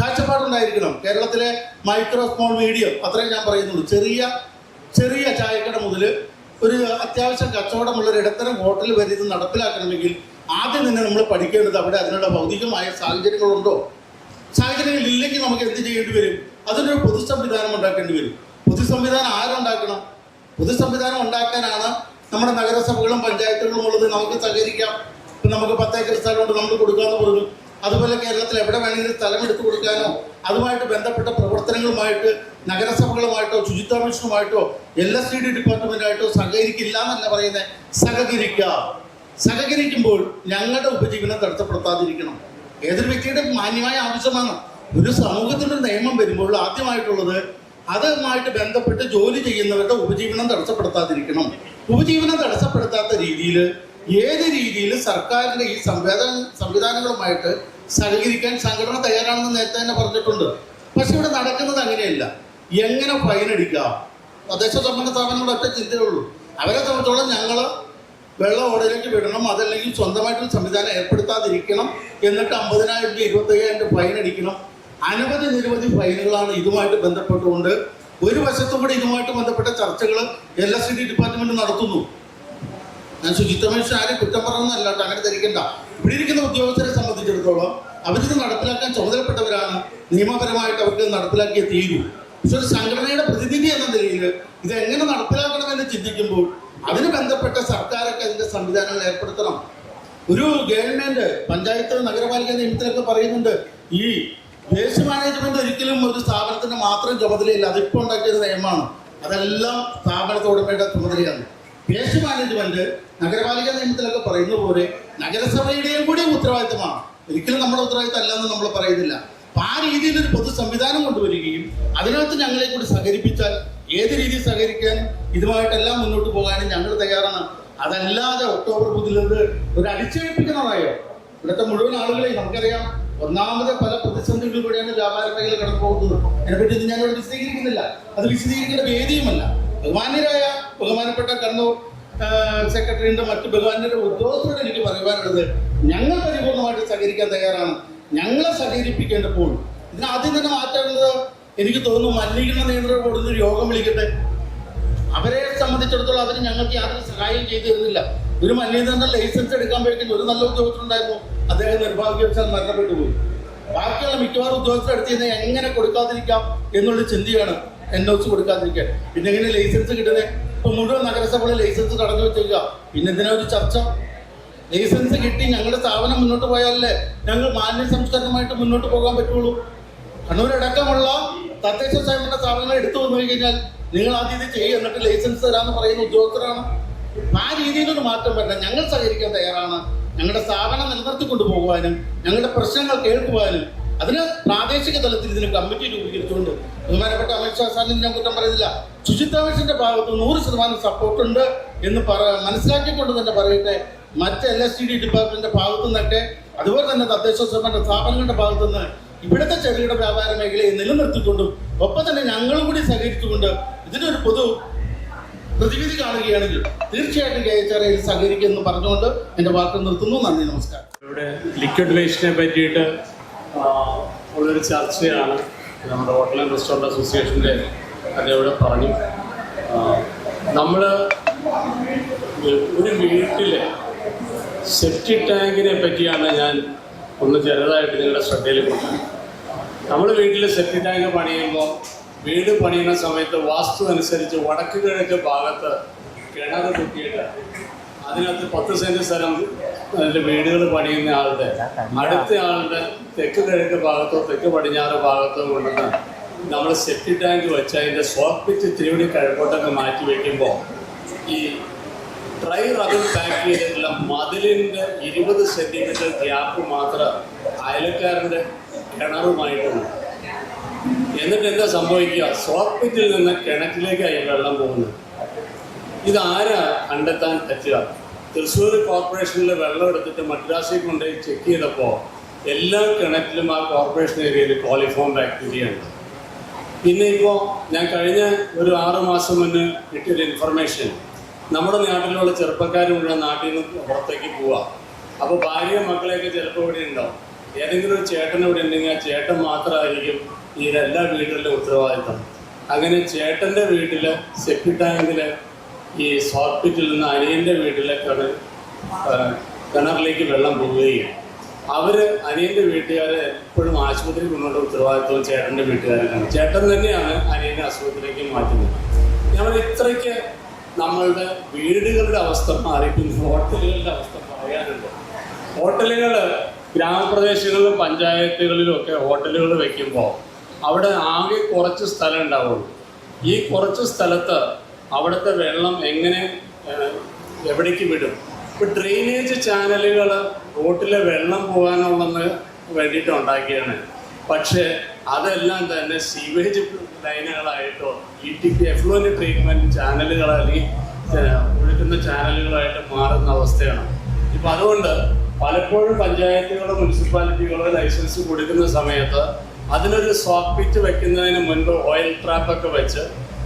കാഴ്ചപ്പാടുണ്ടായിരിക്കണം. കേരളത്തിലെ മൈക്രോ സ്മോൾ മീഡിയം അത്രയും ഞാൻ പറയുന്നുള്ളൂ. ചെറിയ ചെറിയ ചായക്കട മുതൽ ഒരു അത്യാവശ്യം കച്ചവടമുള്ള ഒരു ഇടത്തരം ഹോട്ടൽ വരെ ഇത് നടപ്പിലാക്കണമെങ്കിൽ ആദ്യം തന്നെ നമ്മൾ പഠിക്കേണ്ടത് അവിടെ അതിനുള്ള ഭൗതികമായ സാഹചര്യങ്ങളുണ്ടോ? സാഹചര്യങ്ങൾ ഇല്ലെങ്കിൽ നമുക്ക് എന്ത് ചെയ്യേണ്ടി വരും? അതിനൊരു പൊതു സംവിധാനം ഉണ്ടാക്കേണ്ടി വരും. പൊതു സംവിധാനം ആരുണ്ടാക്കണം? പൊതു സംവിധാനം ഉണ്ടാക്കാനാണ് നമ്മുടെ നഗരസഭകളും പഞ്ചായത്തുകളും ഉള്ളത്. നമുക്ക് സഹകരിക്കാം. ഇപ്പം നമുക്ക് പത്തേക്കർ സ്ഥലമുണ്ട് നമ്മൾ കൊടുക്കാമെന്ന് പറഞ്ഞു. അതുപോലെ കേരളത്തിൽ എവിടെ വേണമെങ്കിലും സ്ഥലം എടുത്തു കൊടുക്കാനോ അതുമായിട്ട് ബന്ധപ്പെട്ട പ്രവർത്തനങ്ങളുമായിട്ട് നഗരസഭകളുമായിട്ടോ ശുചിത്വ മിഷനുമായിട്ടോ എൽ എസ് ഡി ഡി ഡിപ്പാർട്ട്മെന്റായിട്ടോ സഹകരിക്കില്ല എന്നല്ല പറയുന്നത്. സഹകരിക്കാം. സഹകരിക്കുമ്പോൾ ഞങ്ങളുടെ ഉപജീവനം തടസ്സപ്പെടുത്താതിരിക്കണം. ഏതൊരു വ്യക്തിയുടെ മാന്യമായ ആവശ്യമാണ്. ഒരു സമൂഹത്തിന്റെ നിയമം വരുമ്പോൾ ആദ്യമായിട്ടുള്ളത് അതുമായിട്ട് ബന്ധപ്പെട്ട് ജോലി ചെയ്യുന്നവരുടെ ഉപജീവനം തടസ്സപ്പെടുത്താതിരിക്കണം. ഉപജീവനം തടസ്സപ്പെടുത്താത്ത രീതിയിൽ ഏത് രീതിയിൽ സർക്കാരിന്റെ ഈ സംവിധാന സംവിധാനങ്ങളുമായിട്ട് സഹകരിക്കാൻ സംഘടന തയ്യാറാണെന്ന് നേരത്തെ തന്നെ പറഞ്ഞിട്ടുണ്ട്. പക്ഷെ ഇവിടെ നടക്കുന്നത് അങ്ങനെയല്ല. എങ്ങനെ ഫൈൻ അടിക്കാം? തദ്ദേശ സംബന്ധ സ്ഥാപനങ്ങളുടെ ഒറ്റ ചിന്തയുള്ളൂ അവരെ സംബന്ധിച്ചോളം ഞങ്ങൾ വെള്ളം ഓടയിലേക്ക് വിടണം അതല്ലെങ്കിൽ സ്വന്തമായിട്ടൊരു സംവിധാനം ഏർപ്പെടുത്താതിരിക്കണം എന്നിട്ട് അമ്പതിനായിരം രൂപ ഇരുപത്തയ്യായിരം രൂപ ഫൈൻ അടിക്കണം. അനവധി നിരവധി ഫൈനുകളാണ് ഇതുമായിട്ട് ബന്ധപ്പെട്ടുകൊണ്ട് ഒരു വശത്തും കൂടി ഇതുമായിട്ട് ബന്ധപ്പെട്ട ചർച്ചകൾ എൽ എസ് ഡി ഡിപ്പാർട്ട്മെന്റ് നടത്തുന്നു. ഞാൻ ശുചിത്വ മനുഷ്യൻ ആരും കുറ്റം പറഞ്ഞല്ല അങ്ങനെ ധരിക്കണ്ട. ഇവിടെ ഇരിക്കുന്ന ഉദ്യോഗസ്ഥരെ സംബന്ധിച്ചിടത്തോളം അവരിത് നടപ്പിലാക്കാൻ ചുമതലപ്പെട്ടവരാണ്. നിയമപരമായിട്ട് അവർക്ക് നടപ്പിലാക്കിയ തീരൂ. പക്ഷെ ഒരു സംഘടനയുടെ പ്രതിനിധി എന്ന നിലയിൽ ഇത് എങ്ങനെ നടപ്പിലാക്കണമെന്ന് ചിന്തിക്കുമ്പോൾ അതിന് ബന്ധപ്പെട്ട സർക്കാരൊക്കെ അതിന്റെ സംവിധാനങ്ങൾ ഏർപ്പെടുത്തണം. ഒരു ഗവൺമെന്റ് പഞ്ചായത്ത് നഗരപാലിക നിയമത്തിലൊക്കെ പറയുന്നുണ്ട് ഈ വേസ്റ്റ് മാനേജ്മെന്റ് ഒരിക്കലും ഒരു സ്ഥാപനത്തിന്റെ മാത്രം ചുമതലയില്ല. അതിപ്പോൾ ഉണ്ടാക്കിയ ഒരു നിയമമാണ്. അതെല്ലാം സ്ഥാപനത്തോടുമയുടെ ചുമതലയാണ്. വേസ്റ്റ് മാനേജ്മെന്റ് നഗരപാലിക നിയമത്തിലൊക്കെ പറയുന്ന പോലെ നഗരസഭയുടെയും കൂടി ഉത്തരവാദിത്തമാണ്. ഒരിക്കലും നമ്മുടെ ഉത്തരവാദിത്തം അല്ലെന്ന് നമ്മൾ പറയുന്നില്ല. അപ്പൊ ആ രീതിയിൽ ഒരു പൊതു സംവിധാനം കൊണ്ടുവരികയും അതിനകത്ത് ഞങ്ങളെ കൂടി സഹകരിപ്പിച്ചാൽ ഏത് രീതിയിൽ സഹകരിക്കാൻ ഇതുമായിട്ടെല്ലാം മുന്നോട്ട് പോകാനും ഞങ്ങൾ തയ്യാറാണ്. അതല്ലാതെ ഒക്ടോബർ മുതലത് ഒരു അടിച്ചേൽപ്പിക്കുന്നതായോ ഇവിടുത്തെ മുഴുവൻ ആളുകളെയും നമുക്കറിയാം. ഒന്നാമത് പല പ്രതിസന്ധികളിലൂടെയാണ് വ്യാപാര മേഖല കടന്നു പോകുന്നത്. അതിനെപ്പറ്റി ഇത് ഞാനിവിടെ വിശദീകരിക്കുന്നില്ല. അത് വിശദീകരിക്കേണ്ട വേദിയുമല്ല. ബഹുമാന്യരായ ബഹുമാനപ്പെട്ട കണ്ണൂർ സെക്രട്ടറിയുടെ മറ്റ് ബഹുമാന്യരുടെ ഉദ്യോഗസ്ഥരോട് എനിക്ക് പറയുവാനുള്ളത് ഞങ്ങൾ പരിപൂർണമായിട്ട് സഹകരിക്കാൻ തയ്യാറാണ്. ഞങ്ങളെ സഹകരിപ്പിക്കേണ്ടപ്പോൾ ഇതിനാദ്യം തന്നെ മാറ്റേണ്ടത് എനിക്ക് തോന്നുന്നു മലിനീകരണ നിയന്ത്രണ ബോർഡിൽ ഒരു യോഗം വിളിക്കട്ടെ. അവരെ സംബന്ധിച്ചിടത്തോളം അവർ ഞങ്ങൾക്ക് യാതൊരു സഹായം ചെയ്തു തരുന്നില്ല. ഒരു മലിനീകരണ ലൈസൻസ് എടുക്കാൻ പോയിട്ട് ഒരു നല്ല ഉദ്യോഗസ്ഥരുണ്ടായിരുന്നു. അദ്ദേഹം നിർഭാഗ്യവശാൽ മരണപ്പെട്ടു പോയി. ബാക്കിയുള്ള മിക്കവാറും ഉദ്യോഗസ്ഥർ എടുത്തിരുന്ന എങ്ങനെ കൊടുക്കാതിരിക്കാം എന്നുള്ള ചിന്തയാണ് എൻ ഒ കൊടുക്കാതിരിക്കാൻ. പിന്നെ എങ്ങനെ ലൈസൻസ് കിട്ടുന്നത് ഇപ്പൊ മുഴുവൻ നഗരസഭയിൽ ലൈസൻസ് തടഞ്ഞു വെച്ചേക്കുക പിന്നെ എന്തിനാ ഒരു ചർച്ച? ലൈസൻസ് കിട്ടി ഞങ്ങളുടെ സ്ഥാപനം മുന്നോട്ട് പോയാലല്ലേ ഞങ്ങൾ മാലിന്യ സംസ്കരണമായിട്ട് മുന്നോട്ട് പോകാൻ പറ്റുള്ളൂ. കണ്ണൂരടക്കമുള്ള തദ്ദേശ സ്വയംഭരണ സ്ഥാപനങ്ങൾ എടുത്തു വന്നു കഴിഞ്ഞാൽ നിങ്ങൾ ആദ്യം ഇത് ചെയ്യും എന്നിട്ട് ലൈസൻസ് തരാമെന്ന് പറയുന്ന ഉദ്യോഗസ്ഥരാണ്. ആ രീതിയിലൊരു മാറ്റം വരണം ഞങ്ങൾ സഹകരിക്കാൻ തയ്യാറാണ്. ഞങ്ങളുടെ സ്ഥാപനം നിലനിർത്തി കൊണ്ടുപോകുവാനും ഞങ്ങളുടെ പ്രശ്നങ്ങൾ കേൾക്കുവാനും അതിന് പ്രാദേശിക തലത്തിൽ ഇതിന് കമ്മിറ്റി രൂപീകരിച്ചുകൊണ്ട് ബഹുമാനപ്പെട്ട അമിത്ഷാ സാറിന് ഞാൻ കുറ്റം പറയുന്നില്ല. ശുചിത്വ മിഷന്റെ ഭാഗത്ത് നൂറ് ശതമാനം സപ്പോർട്ട് ഉണ്ട് എന്ന് പറ മനസ്സിലാക്കിക്കൊണ്ട് തന്നെ പറയട്ടെ. മറ്റ് എൽ എസ് ഡി ഡിപ്പാർട്ട്മെന്റിന്റെ ഭാഗത്തു നിന്നൊക്കെ അതുപോലെ തന്നെ തദ്ദേശ സ്വയംഭരണ സ്ഥാപനങ്ങളുടെ ഭാഗത്തു നിന്ന് ഇവിടുത്തെ ചെറുകിട വ്യാപാര മേഖലയെ നിലനിർത്തിക്കൊണ്ടും ഒപ്പം തന്നെ ഞങ്ങളും കൂടി സഹകരിച്ചുകൊണ്ട് ഇതിനൊരു പൊതു പ്രതിവിധി കാണുകയാണെങ്കിൽ തീർച്ചയായിട്ടും കെ എച്ച് ആർ ഐയിൽ സഹകരിക്കുമെന്ന് പറഞ്ഞുകൊണ്ട് എന്റെ വാക്ക് നിർത്തുന്നു. നന്ദി നമസ്കാരം. ഇവിടെ ലിക്വിഡ് വേസ്റ്റിനെ പറ്റിയിട്ട് ഉള്ളൊരു ചർച്ചയാണ്. നമ്മുടെ ഹോട്ടൽ ആൻഡ് റെസ്റ്റോറന്റ് അസോസിയേഷന്റെ അതിവിടെ പറഞ്ഞു. നമ്മൾ ഒരു വീട്ടിലെ സെപ്റ്റി ടാങ്കിനെ പറ്റിയാണ് ഞാൻ ഒന്ന് ചെറുതായിട്ട് നിങ്ങളുടെ ശ്രദ്ധയിൽ കൊടുക്കാം നമ്മൾ വീട്ടിൽ സെപ്റ്റി ടാങ്ക് പണിയുമ്പോൾ വീട് പണിയുന്ന സമയത്ത് വാസ്തു അനുസരിച്ച് വടക്ക് കിഴക്ക് ഭാഗത്ത് കിണർ കുത്തിയിട്ട് അതിനകത്ത് പത്ത് സെന്റ് സ്ഥലം അതിന്റെ വീടുകൾ പണിയുന്ന ആളുടെ അടുത്ത ആളുടെ തെക്ക് കിഴക്ക് ഭാഗത്തോ തെക്ക് പടിഞ്ഞാറ് ഭാഗത്തോ കൊണ്ടുവന്ന് നമ്മൾ സെപ്റ്റി ടാങ്ക് വെച്ച് അതിന്റെ പിച്ച് ഇത്തിരി കൂടി കിഴക്കോട്ടൊക്കെ മാറ്റി വയ്ക്കുമ്പോൾ ഈ ഡ്രൈ റബർ പാക്ക് ചെയ്തിട്ടുള്ള മതിലിന്റെ ഇരുപത് സെന്റിമീറ്റർ ഗ്യാപ്പ് മാത്രം അയലക്കാരന്റെ കിണറുമായിട്ടുണ്ട് എന്നിട്ട് എന്താ സംഭവിക്കുക? സോപ്പിറ്റിൽ പിറ്റിൽ നിന്ന് കിണറ്റിലേക്കായി വെള്ളം പോകുന്നത്. ഇതാരാ കണ്ടെത്താൻ പറ്റുക? തൃശ്ശൂർ കോർപ്പറേഷനിലെ വെള്ളം എടുത്തിട്ട് മദ്രാസിൽ കൊണ്ടുപോയി ചെക്ക് ചെയ്തപ്പോൾ എല്ലാ കിണറ്റിലും ആ കോർപ്പറേഷൻ ഏരിയയിൽ കോളിഫോം ബാക്ടീരിയ ഉണ്ട് പിന്നെ ഇപ്പോൾ ഞാൻ കഴിഞ്ഞ ഒരു ആറ് മാസം മുന്നേ കിട്ടിയൊരു ഇൻഫർമേഷൻ നമ്മുടെ നാട്ടിലുള്ള ചെറുപ്പക്കാർ മുഴുവൻ നാട്ടിൽ നിന്ന് പുറത്തേക്ക് പോവാ. അപ്പോൾ ഭാര്യ മക്കളെയൊക്കെ ചിലപ്പോൾ ഇവിടെ ഉണ്ടാവും. ഏതെങ്കിലും ഒരു ചേട്ടൻ ഇവിടെ ഉണ്ടെങ്കിൽ ആ ചേട്ടൻ മാത്രമായിരിക്കും എല്ലാ വീടുകളിലും ഉത്തരവാദിത്തം. അങ്ങനെ ചേട്ടന്റെ വീട്ടിൽ സെപ്റ്റി ഈ ഹോസ്പിറ്റലിൽ നിന്ന് അനിയന്റെ വീട്ടിലെ കിണർ കിണറിലേക്ക് വെള്ളം പോവുകയും അവർ അനിയന്റെ വീട്ടുകാരെ എപ്പോഴും ആശുപത്രി കൊണ്ടുള്ള ഉത്തരവാദിത്വം ചേട്ടന്റെ വീട്ടുകാരാണ് ചേട്ടൻ തന്നെയാണ് അനിയനെ ആശുപത്രിയിലേക്ക് മാറ്റുന്നത്. ഞങ്ങൾ ഇത്രയ്ക്ക് നമ്മളുടെ വീടുകളുടെ അവസ്ഥ മാറി പിന്നെ ഹോട്ടലുകളുടെ അവസ്ഥ പറയാനുണ്ട്. ഹോട്ടലുകൾ ഗ്രാമപ്രദേശങ്ങളിലും പഞ്ചായത്തുകളിലും ഒക്കെ ഹോട്ടലുകൾ വയ്ക്കുമ്പോൾ അവിടെ ആകെ കുറച്ച് സ്ഥലം ഉണ്ടാവുള്ളൂ. ഈ കുറച്ച് സ്ഥലത്ത് അവിടുത്തെ വെള്ളം എങ്ങനെ എവിടേക്ക് വിടും? ഇപ്പം ഡ്രെയിനേജ് ചാനലുകൾ റോട്ടിലെ വെള്ളം പോകാനുള്ളതിന് വേണ്ടിയിട്ട് ഉണ്ടാക്കിയാണ്. പക്ഷേ അതെല്ലാം തന്നെ സീവേജ് ലൈനുകളായിട്ടോ ഈ ടി പി എഫ്ലുവന്റ് ട്രീറ്റ്മെന്റ് ചാനലുകൾ അല്ലെങ്കിൽ ഒഴുക്കുന്ന ചാനലുകളായിട്ട് മാറുന്ന അവസ്ഥയാണ്. ഇപ്പം അതുകൊണ്ട് പലപ്പോഴും പഞ്ചായത്തുകളോ മുനിസിപ്പാലിറ്റികളോ ലൈസൻസ് കൊടുക്കുന്ന സമയത്ത് അതിനൊരു സോക്ക് പിറ്റ് വെക്കുന്നതിന് മുൻപ് ഓയിൽ ട്രാപ്പൊക്കെ വെച്ച്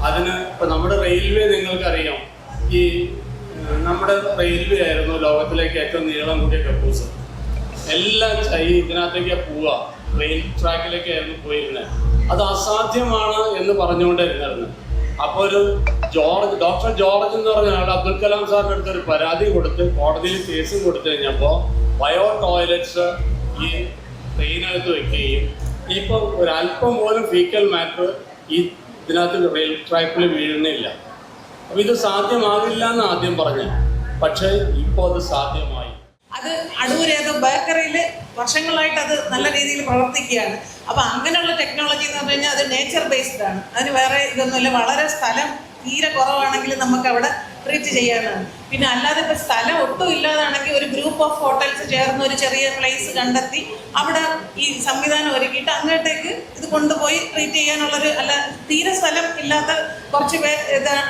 അതിന് ഇപ്പം നമ്മുടെ റെയിൽവേ നിങ്ങൾക്കറിയാം ഈ നമ്മുടെ റെയിൽവേ ആയിരുന്നു ലോകത്തിലേക്ക് ഏറ്റവും നീളം കൂടിയ കപ്പൂസ് എല്ലാം ചൈ ഇതിനകത്തേക്ക് പോവുക. റെയിൽ ട്രാക്കിലേക്കായിരുന്നു പോയിരുന്നത് അത് അസാധ്യമാണ് എന്ന് പറഞ്ഞുകൊണ്ടിരുന്നത് അപ്പോൾ ഒരു ജോർജ് ഡോക്ടർ ജോർജ് എന്ന് പറഞ്ഞ ആൾ അബ്ദുൽ കലാം സാറിന്റെ അടുത്ത് ഒരു പരാതി കൊടുത്ത് കോടതിയിൽ കേസും കൊടുത്തു കഴിഞ്ഞപ്പോൾ ബയോ ടോയ്ലറ്റ്സ് ഈ ട്രെയിനകത്ത് വെക്കുകയും ഇപ്പോൾ ഒരല്പം പോലും ഫീക്കൽ മാറ്റർ ഈ ഇതിനകത്ത് റെയിൽ ട്രാക്കിൽ വീഴുന്നില്ല. അപ്പൊ ഇത് സാധ്യമാകില്ല എന്ന് ആദ്യം പറഞ്ഞു. പക്ഷേ ഇപ്പോൾ അത് സാധ്യമായി. അത് അടൂർ ഏതോ ബേക്കറിയിൽ വർഷങ്ങളായിട്ട് അത് നല്ല രീതിയിൽ പ്രവർത്തിക്കുകയാണ് അപ്പോൾ അങ്ങനെയുള്ള ടെക്നോളജി എന്ന് പറഞ്ഞു കഴിഞ്ഞാൽ അത് നേച്ചർ ബേസ്ഡ് ആണ്. അതിന് വേറെ ഇതൊന്നുമില്ല. വളരെ സ്ഥലം തീരെ കുറവാണെങ്കിൽ നമുക്ക് അവിടെ ട്രീറ്റ് ചെയ്യാനാണ് പിന്നെ അല്ലാതെ ഇപ്പോൾ സ്ഥലം ഒട്ടും ഇല്ലാതാണെങ്കിൽ ഒരു ഗ്രൂപ്പ് ഓഫ് ഹോട്ടൽസ് ചേർന്ന് ഒരു ചെറിയ പ്ലേസ് കണ്ടെത്തി അവിടെ ഈ സംവിധാനം ഒരുക്കിയിട്ട് അങ്ങോട്ടേക്ക് ഇത് കൊണ്ടുപോയി ട്രീറ്റ് ചെയ്യാനുള്ളൊരു അല്ല തീരെ സ്ഥലം ഇല്ലാത്ത കുറച്ച് പേർ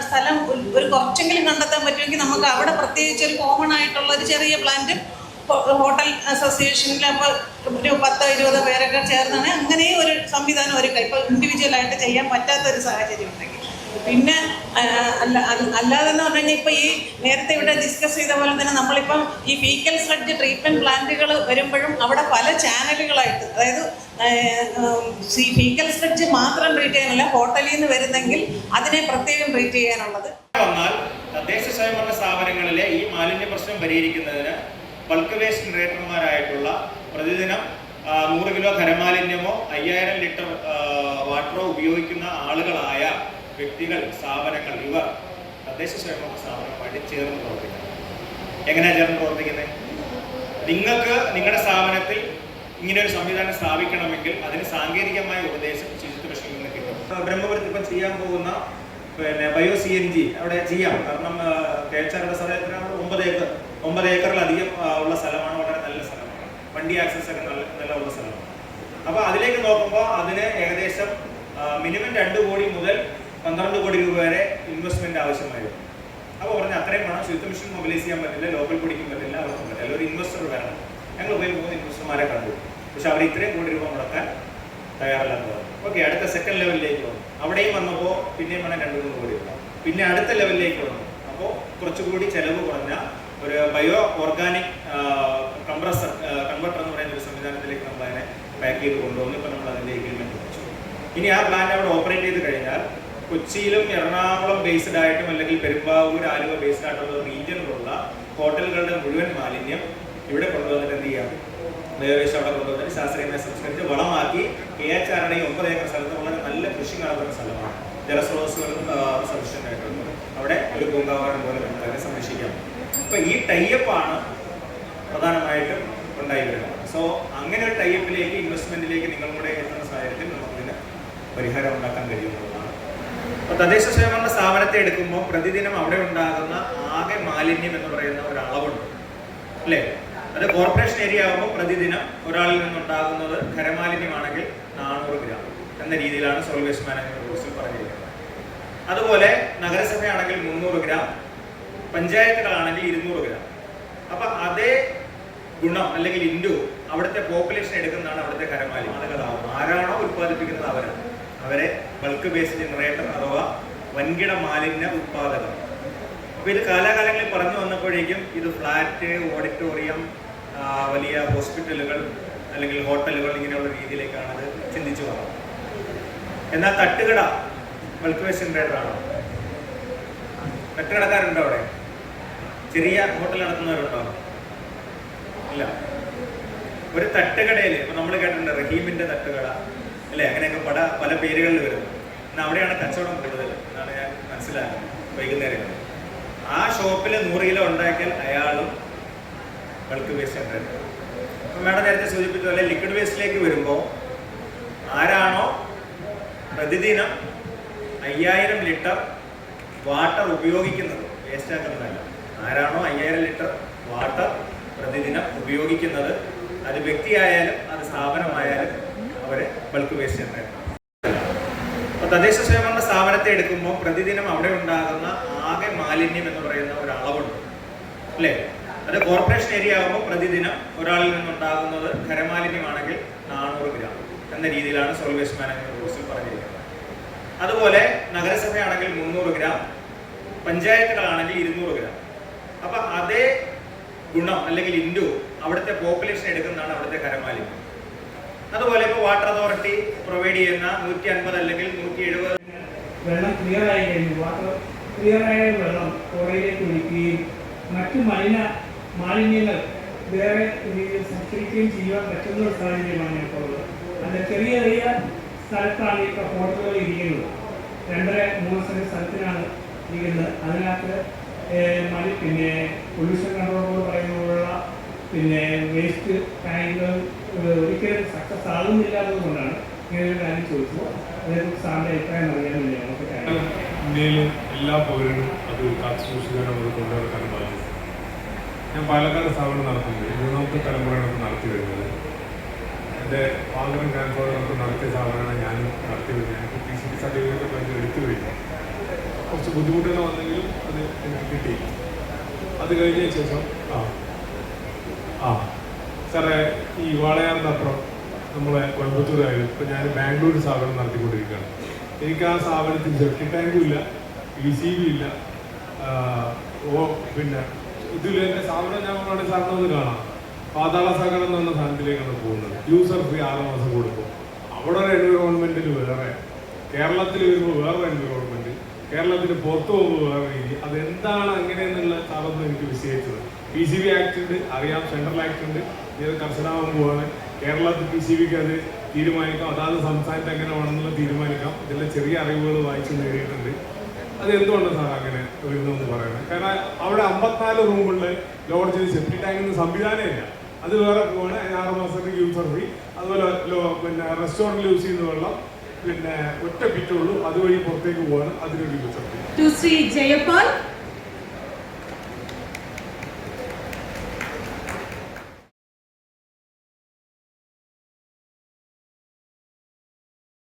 സ്ഥലം ഒരു കുറച്ചെങ്കിലും കണ്ടെത്താൻ പറ്റുമെങ്കിൽ നമുക്ക് അവിടെ പ്രത്യേകിച്ച് ഒരു കോമൺ ആയിട്ടുള്ള ഒരു ചെറിയ പ്ലാന്റ് ഹോട്ടൽ അസോസിയേഷനിൽ അപ്പോൾ ഒരു പത്തോ ഇരുപതോ പേരൊക്കെ ചേർന്നാണ് അങ്ങനെ ഒരു സംവിധാനം ഒരുക്കുക ഇപ്പോൾ ഇൻഡിവിജ്വലായിട്ട് ചെയ്യാൻ പറ്റാത്ത ഒരു സാഹചര്യം ഉണ്ടെങ്കിൽ. പിന്നെ അല്ല അല്ലാതെന്ന് പറഞ്ഞു കഴിഞ്ഞാൽ ഇപ്പോൾ ഈ നേരത്തെ ഇവിടെ ഡിസ്കസ് ചെയ്ത പോലെ തന്നെ നമ്മളിപ്പം ഈ ഫീക്കൽ സ്ലഡ്ജ് ട്രീറ്റ്മെന്റ് പ്ലാന്റുകൾ വരുമ്പോഴും അവിടെ പല ചാനലുകളായിട്ട് അതായത് ഈ ഫീക്കൽ സ്ലഡ്ജ് മാത്രം ട്രീറ്റ് ചെയ്യാനല്ല ഹോട്ടലിൽ നിന്ന് വരുന്നെങ്കിൽ അതിനെ പ്രത്യേകം ട്രീറ്റ് ചെയ്യാനുള്ളത്. വന്നാൽ തദ്ദേശ സ്വയംഭരണ സ്ഥാപനങ്ങളിലെ ഈ മാലിന്യ പ്രശ്നം പരിഹരിക്കുന്നതിന് ബൾക്ക് വേസ്റ്റ് ജനറേറ്റർമാരായിട്ടുള്ള പ്രതിദിനം നൂറ് കിലോ ഖരമാലിന്യമോ അയ്യായിരം ലിറ്റർ വാട്ടറോ ഉപയോഗിക്കുന്ന ആളുകളായ വ്യക്തികൾ സ്ഥാപനങ്ങൾ ഇവർ തദ്ദേശ സ്വയംഭരണ സ്ഥാപനവുമായിട്ട് ചേർന്ന് പ്രവർത്തിക്കണം എങ്ങനെയാണ് ചേർന്ന് പ്രവർത്തിക്കുന്നത് നിങ്ങൾക്ക് നിങ്ങളുടെ സ്ഥാപനത്തിൽ ഇങ്ങനെ ഒരു സംവിധാനം സ്ഥാപിക്കണമെങ്കിൽ അതിന് സാങ്കേതികമായ ഉപദേശം ശുചിത്വ മിഷനിൽ നിന്ന് കിട്ടും. ബ്രഹ്മപുരത്ത് ഇപ്പം ചെയ്യാൻ പോകുന്ന പിന്നെ ബയോ സി എൻ ജി അവിടെ ചെയ്യാം. കാരണം കെ എച്ച് സ്ഥലത്തിന് ഒമ്പത് ഏക്കർ. ഒമ്പത് ഏക്കറിലധികം ഉള്ള സ്ഥലമാണ് വളരെ നല്ല സ്ഥലമാണ്. വണ്ടി ആക്സസ് ഒക്കെ നല്ല നല്ല ഉള്ള സ്ഥലമാണ്. അപ്പോൾ അതിലേക്ക് നോക്കുമ്പോൾ അതിന് ഏകദേശം മിനിമം രണ്ട് കോടി മുതൽ പന്ത്രണ്ട് കോടി രൂപ വരെ ഇൻവെസ്റ്റ്മെന്റ് ആവശ്യമായിരുന്നു. അപ്പോൾ പറഞ്ഞ അത്രയും പണം ശുദ്ധ മിഷൻ മൊബിലൈസ് ചെയ്യാൻ പറ്റില്ല ലോക്കൽ പൊടിക്കും പറ്റില്ല അവർക്കും പറ്റില്ല. ഒരു ഇൻവെസ്റ്റർ വേണം ഞങ്ങൾ പോയി മൂന്ന് ഇൻവെസ്റ്റർമാരെ കണ്ടു. പക്ഷെ അവർ ഇത്രയും കോടി രൂപ മുടക്കാൻ തയ്യാറല്ലെന്ന് പറഞ്ഞു. ഓക്കെ അടുത്ത സെക്കൻഡ് ലെവലിലേക്ക് വന്നു. അവിടെയും വന്നപ്പോൾ പിന്നെയും വേണം രണ്ട് മൂന്ന് കോടി രൂപ. പിന്നെ അടുത്ത ലെവലിലേക്ക് വന്നു. അപ്പോൾ കുറച്ചുകൂടി ചെലവ് കുറഞ്ഞ ഒരു ബയോ ഓർഗാനിക് കംപ്രസർ കൺവെർട്ടർ എന്ന് പറയുന്ന ഒരു സംവിധാനത്തിലേക്ക് നമ്മൾ അതിനെ പാക്ക് ചെയ്ത് കൊണ്ടുവന്നു. ഇപ്പോൾ നമ്മൾ അതിന്റെ എഗ്രിമെന്റ് വെച്ചു. ഇനി ആ പ്ലാന്റ് അവിടെ ഓപ്പറേറ്റ് ചെയ്ത് കഴിഞ്ഞാൽ കൊച്ചിയിലും എറണാകുളം ബേസ്ഡ് ആയിട്ടും അല്ലെങ്കിൽ പെരുമ്പാവൂർ ആലുവ ബേസ്ഡ് ആയിട്ടുള്ള റീജിയനിലുള്ള ഹോട്ടലുകളുടെ മുഴുവൻ മാലിന്യം ഇവിടെ കൊണ്ടുവന്നിട്ട് എന്ത് ചെയ്യാം? ബയോവേസ്റ്റ് അവിടെ കൊണ്ടുവന്നിട്ട് ശാസ്ത്രീയമായി സംസ്കരിച്ച് വളമാക്കി കെ എച്ച് ആറിനെ ഒമ്പത് ഏക്കർ സ്ഥലത്ത് വളരെ നല്ല കൃഷി നടക്കുന്ന സ്ഥലമാണ്. ജലസ്രോതസ്സുകളും സഫീഷ്യന്റ് ആയിട്ടുണ്ട് അവിടെ ഒരു പൂങ്കാവനം പോലെ നമുക്ക് അതിനെ സംരക്ഷിക്കാം. അപ്പൊ ഈ ടൈപ്പാണ് പ്രധാനമായിട്ടും ഉണ്ടായി വരുന്നത്. സോ അങ്ങനെ ഒരു ടൈപ്പിലേക്ക് ഇൻവെസ്റ്റ്മെന്റിലേക്ക് നിങ്ങളും കൂടെ എത്തുന്ന സാഹചര്യത്തിൽ നമുക്കിതിന് പരിഹാരം ഉണ്ടാക്കാൻ കഴിയുന്നതാണ്. അപ്പോൾ തദ്ദേശ സ്വയംഭരണ സ്ഥാപനത്തെ എടുക്കുമ്പോൾ പ്രതിദിനം അവിടെ ഉണ്ടാകുന്ന ആകെ മാലിന്യം എന്ന് പറയുന്ന ഒരു അളവുണ്ട്. അല്ലേ? അത് കോർപ്പറേഷൻ ഏരിയ ആകുമ്പോൾ പ്രതിദിനം ഒരാളിൽ നിന്നുണ്ടാകുന്നത് ഖരമാലിന്യമാണെങ്കിൽ നാനൂറ് ഗ്രാം എന്ന രീതിയിലാണ് സോൾവേസ്റ്റ് മാനേജ്മെന്റ് റൂൾസിൽ പറഞ്ഞിരിക്കുന്നത്. അതുപോലെ നഗരസഭയാണെങ്കിൽ മുന്നൂറ് ഗ്രാം പഞ്ചായത്തുകളാണെങ്കിൽ ഇരുന്നൂറ് ഗ്രാം. അപ്പൊ അതേ ഗുണം അല്ലെങ്കിൽ ഇൻഡു അവിടുത്തെ പോപ്പുലേഷൻ എടുക്കുന്നതാണ് അവിടുത്തെ കരമാലി ആളുകളാവും ആരാണോ ഉത്പാദിപ്പിക്കുന്നത് അവരാണ്. അവരെ ബൾക്ക് ബേസ് ജനറേറ്റർ അഥവാ വൻകിട മാലിന്യ ഉത്പാദകർ. അപ്പൊ ഇത് കാലാകാലങ്ങളിൽ പറഞ്ഞു വന്നപ്പോഴേക്കും ഇത് ഫ്ലാറ്റ് ഓഡിറ്റോറിയം വലിയ ഹോസ്പിറ്റലുകൾ അല്ലെങ്കിൽ ഹോട്ടലുകൾ ഇങ്ങനെയുള്ള രീതിയിലേക്കാണ് അത് ചിന്തിച്ചു വന്നത് എന്നാൽ തട്ടുകട ബൾക്ക് വേസ്റ്റ് ജനറേറ്റർ ആണോ? തട്ടുകടക്കാരുണ്ടോ അവിടെ? ചെറിയ ഹോട്ടൽ നടത്തുന്നവരുണ്ടോ? ഇല്ല. ഒരു തട്ടുകടയിൽ ഇപ്പൊ നമ്മൾ കേട്ടിട്ടുണ്ട് റഹീമിന്റെ തട്ടുകട അല്ലെ? അങ്ങനെയൊക്കെ പല പല പേരുകളിൽ വരുന്നു. എന്നാൽ അവിടെയാണ് കച്ചവടം കൂടുതൽ എന്നാണ് ഞാൻ മനസ്സിലാക്കുന്നത് വൈകുന്നേരങ്ങളിൽ. ആ ഷോപ്പിൽ നൂറ് കിലോ ഉണ്ടാക്കിയാൽ അയാളും ബൾക്ക് വേസ്റ്റ് ഉണ്ടായിരുന്നു അപ്പം മാഡം നേരത്തെ സൂചിപ്പിച്ച പോലെ ലിക്വിഡ് വേസ്റ്റിലേക്ക് വരുമ്പോൾ ആരാണോ പ്രതിദിനം അയ്യായിരം ലിറ്റർ വാട്ടർ ഉപയോഗിക്കുന്നത് വേസ്റ്റ് ആക്കുന്നതല്ല. ആരാണോ അയ്യായിരം ലിറ്റർ വാട്ടർ പ്രതിദിനം ഉപയോഗിക്കുന്നത് അത് വ്യക്തിയായാലും അത് സ്ഥാപനമായാലും അവരെ ബൾക്ക് വേസ്റ്റ് ഉണ്ടായിരുന്നു അപ്പോൾ തദ്ദേശ സ്വയംഭരണ സ്ഥാപനത്തെ എടുക്കുമ്പോൾ പ്രതിദിനം അവിടെ ഉണ്ടാകുന്ന ആകെ മാലിന്യം എന്ന് പറയുന്ന ഒരു അളവുണ്ട് അല്ലേ? അത് കോർപ്പറേഷൻ ഏരിയ ആകുമ്പോൾ പ്രതിദിനം ഒരാളിൽ നിന്നുണ്ടാകുന്നത് ഖരമാലിന്യമാണെങ്കിൽ നാനൂറ് ഗ്രാം എന്ന രീതിയിലാണ് സോൾ വേസ്റ്റ് മാനേജ്മെന്റ് കോഴ്സിൽ പറഞ്ഞിരിക്കുന്നത്. അതുപോലെ നഗരസഭയാണെങ്കിൽ മുന്നൂറ് ഗ്രാം പഞ്ചായത്തുകളാണെങ്കിൽ ഇരുന്നൂറ് ഗ്രാം. അപ്പൊ അതേ ഗുണം അല്ലെങ്കിൽ ഇൻഡു അവിടുത്തെ പോപ്പുലേഷൻ എടുക്കുന്നതാണ് അവിടുത്തെ കരമാലിന്യം. അതുപോലെ ഇപ്പോൾ വാട്ടർ അതോറിറ്റി പ്രൊവൈഡ് ചെയ്യുന്ന നൂറ്റി അൻപത് അല്ലെങ്കിൽ നൂറ്റി എഴുപത് വെള്ളം ക്ലിയർ ആയി കഴിഞ്ഞു. വാട്ടർ ക്ലിയർ ആയ വെള്ളം പുറയിലേക്ക് ഒഴിക്കുകയും മറ്റു മലിന മാലിന്യങ്ങൾ വേറെ രീതിയിൽ സംസ്കരിക്കുകയും ചെയ്യുവാൻ പറ്റുന്ന ഒരു സാഹചര്യമാണ് ഇപ്പോൾ ഉള്ളത്. അത് ചെറിയ ചെറിയ സ്ഥലത്താണ് ഇപ്പോൾ ഹോട്ടലുകൾ ഇരിക്കുന്നത്. രണ്ടര മൂന്ന് സ്ഥലത്തിനാണ് ഇരിക്കുന്നത്. അതിനകത്ത് പിന്നെ പൊല്യൂഷൻ കൺട്രോൾ ബോർഡ് പറയുമ്പോഴുള്ള പിന്നെ വേസ്റ്റ് ടാങ്കുകൾ ഒരിക്കലും സക്സസ് ആകുന്നില്ല കൊണ്ടാണ് ഇങ്ങനെ കാര്യം ചോദിച്ചത്. അതേക്കുറിച്ച് സാറിന്റെ അഭിപ്രായം അറിയാൻ വേണ്ടി ഇന്ത്യയിലെ എല്ലാ പൗരനും അത് കാത്തു സൂക്ഷിക്കാനും അത് കൊണ്ടുനടക്കാനും ബാധ്യത ഞാൻ പാലക്കാട് സ്ഥാപനം നടത്തുന്നത് മൂന്നാമത്തെ തലമുറയാണ് നടത്തി വരുന്നത്. എന്റെ ഫാദറും ഗ്രാൻഡ് ഫാദറും നടത്തിയ സ്ഥാപനമാണ് ഞാനും നടത്തി വരുന്നത് ഞാൻ പി സി സർട്ടിഫിക്കറ്റ് എടുത്തു കഴിഞ്ഞു. കുറച്ച് ബുദ്ധിമുട്ടുകൾ വന്നെങ്കിലും അത് എനിക്ക് കിട്ടി. അത് കഴിഞ്ഞ ശേഷം ആ ആ. സാറേ ഈ വാളയാറിനപ്പുറം നമ്മളെ കോയമ്പത്തൂരായാലും ഇപ്പം ഞാൻ ബാംഗ്ലൂർ സ്ഥാപനം നടത്തിക്കൊണ്ടിരിക്കുകയാണ്. എനിക്ക് ആ സ്ഥാപനത്തിൽ സെഫ്റ്റി ടാങ്കും ഇല്ല ഇ സി ബി ഇല്ല ഓ പിന്നെ ഇതിൽ എന്റെ സ്ഥാപനം ഞാൻ പറഞ്ഞ സാറിന് ഒന്ന് കാണാം. പാതാള സഹകരണം എന്ന് പറഞ്ഞ സാധനത്തിലേക്കാണ് പോകുന്നത്. യൂസർ ഫ്രീ ആറ് മാസം കൊടുക്കും അവിടെ ഒരു എൻവിറോൺമെന്റിൽ വേറെ കേരളത്തിൽ വരുമ്പോൾ വേറെ എൻവിറോൺമെന്റ് കേരളത്തിന് പുറത്തു വേറെ അതെന്താണ് അങ്ങനെയെന്നുള്ള സാറൊന്നും എനിക്ക് വിശദീകരിച്ചത്. പി സി ബി ആക്ട് ഉണ്ട് അറിയാം സെൻട്രൽ ആക്ട് ഉണ്ട്. ഇത് കർശനമാകാൻ പോവാണ്. കേരളത്തിൽ പി സി ബിക്ക് അത് തീരുമാനിക്കാം. അതാത് സംസ്ഥാനത്ത് എങ്ങനെ വേണമെന്നുള്ള തീരുമാനിക്കാം. ഇതിലെ ചെറിയ അറിവുകൾ വായിച്ച് നേടിയിട്ടുണ്ട്. അത് എന്തുകൊണ്ടാണ് സാർ അങ്ങനെ വരുന്നതെന്ന് പറയുന്നത് കാരണം അവിടെ അമ്പത്തിനാല് റൂമുള്ള ലോഡ്ജിൽ സെഫ്റ്റി ടാങ്കിന് സംവിധാനം ഇല്ല. അത് വേറെ പോവാണ്. ആറ് മാസത്തേക്ക് യൂസർ ഫ്രീ അതുപോലെ പിന്നെ റെസ്റ്റോറന്റിൽ യൂസ് ചെയ്യുന്ന വെള്ളം പിന്നെ ഒറ്റ പിറ്റുള്ളൂ അതുവഴി പുറത്തേക്ക് പോകാനും അതിനൊരു to Sri Jayapal